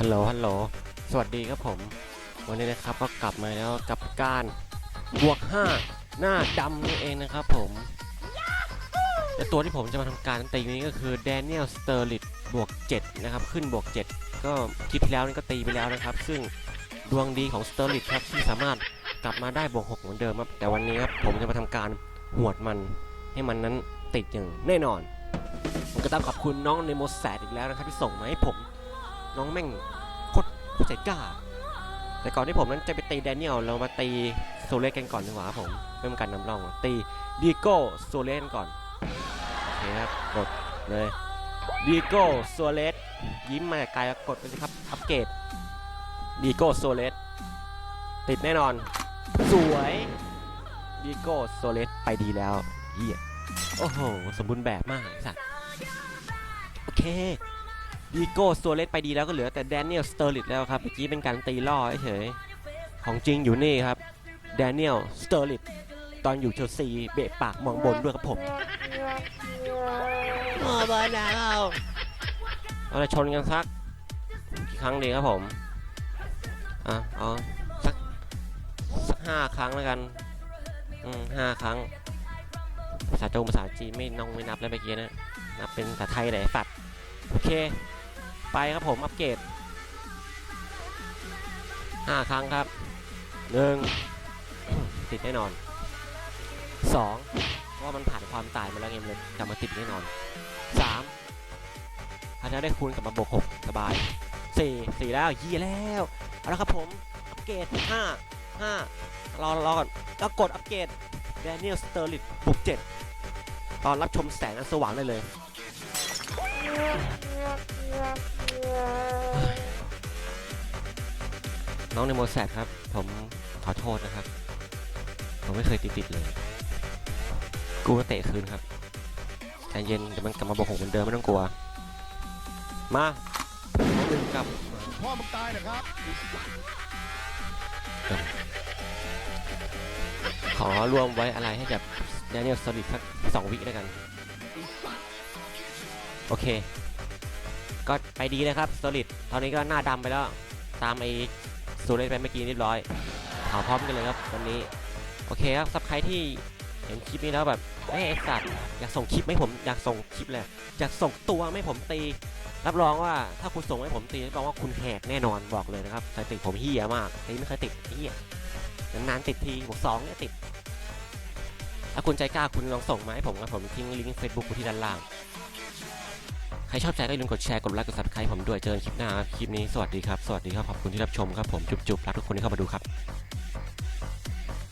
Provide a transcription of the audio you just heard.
ฮัลโหล ฮัลโหล สวัสดีครับผม วันนี้นะครับก็กลับมาแล้วกับการบวก 5 หน้าดำนี่เองนะครับผมและตัวที่ผมจะมาทำการตีนี้ก็คือ Daniel s t e r l i t บวก 7 นะครับ ขึ้นบวก 7 ก็คลิปที่แล้วนี่ก็ตีไปแล้วนะครับ ซึ่งดวงดีของ s t e r l i t ครับที่สามารถกลับมาได้บวก 6 เหมือนเดิมครับแต่วันนี้ครับผมจะมาทำการหวดมัน ให้มันนั้นติดอย่างแน่นอนผมก็ต้องขอบคุณน้องในโมแซดอีกแล้วนะครับที่ส่งมาให้ผม น้องแม่งโคตรโคตรใจกล้า แต่ก่อนที่ผมนั้นจะไปตีแดเนียลเรามาตีโซเลสกันก่อนดีกว่าผมเริ่มการนำร่องตีดีโก้โซเลสก่อนโอเคครับกดเลยดีโก้โซเลสยิ้มมาไกลกดไปสิครับอัปเกรดดีโก้โซเลสติดแน่นอน สวยดีโก้โซเลสไปดีแล้วเฮียโอ้โห สมบูรณ์แบบมากสัตว์โอเค ดีโก้โซเลสไปดีแล้วก็เหลือแต่แดเนียลสเตอร์ลิตแล้วครับเมื่อกี้เป็นการตีล่อเฉยๆของจริงอยู่นี่ครับแดเนียลสเตอร์ลิตตอนอยู่เชลซีเบะปากมองบนด้วยครับผมโอ้บอลดาวเราจะชนกันสักกี่ครั้งดีครับผมอะเอาสักสักห้าครั้งแล้วกันอืมห้าครั้งภาษาจงภาษาจีนไม่น้องไม่นับแล้วเมื่อกี้นะนับเป็นภาษาไทยเลยปัดโอเค ไปครับผมอัปเกรดห้าครั้งครับหนึ่งติดแน่นอนสองว่ามันผ่านความตายมาแล้วไงมันเลยกลับมาติดแน่นอนสามอันนี้ได้คูณกลับมาบวกหกสบายสี่สี่แล้วยี่แล้วเอาละครับผมอัปเกรดห้าห้ารอรอก่อนแล้วกดอัปเกรดแดเนียลสเตอร์ลิตบวกเจ็ดตอนรับชมแสงอันสว่างได้เลย น้องในโมแซดครับ ผมขอโทษนะครับ ผมไม่เคยติดติดๆเลย กูก็เตะคืนครับใจเย็นเดี๋ยวมันกลับมาบอกผมเหมือนเดิมไม่ต้องกลัว มาน้องหนึ่งกับพ่อมึงตายนะครับ ขอรวมไว้อะไรให้กับแดเนียลสลิดสักสองวิแล้วกัน โอเค ก็ไปดีนะครับสลิดตอนนี้ก็หน้าดำไปแล้ว ตามไอ้สูเลไปเมื่อกี้เรียบร้อยเผาพร้อมกันเลยครับวันนี้โอเคครับสับใครที่เห็นคลิปนี้แล้วแบบเอ้ยไอ้สัตว์อยากส่งคลิปให้ผมอยากส่งคลิปเลยอยากส่งตัวให้ผมตี รับรองว่าถ้าคุณส่งให้ผมตีรับรองว่าคุณแหกแน่นอนบอกเลยนะครับสติผมเฮียมากตีไม่เคยติดเฮียนานๆติดทีบวกสองเนี่ยติดถ้าคุณใจกล้าคุณลองส่งมาให้ผมครับผมทิ้งลิงก์เฟซบุ๊กไว้ที่ด้านล่าง ใครชอบใจก็อย่าลืมกดแชร์กดไลค์กดซับสไครต์ผมด้วยเจอกันคลิปหน้าครับคลิปนี้สวัสดีครับสวัสดีครับขอบคุณที่รับชมครับผมจุ๊บๆรักทุกคนที่เข้ามาดูครับ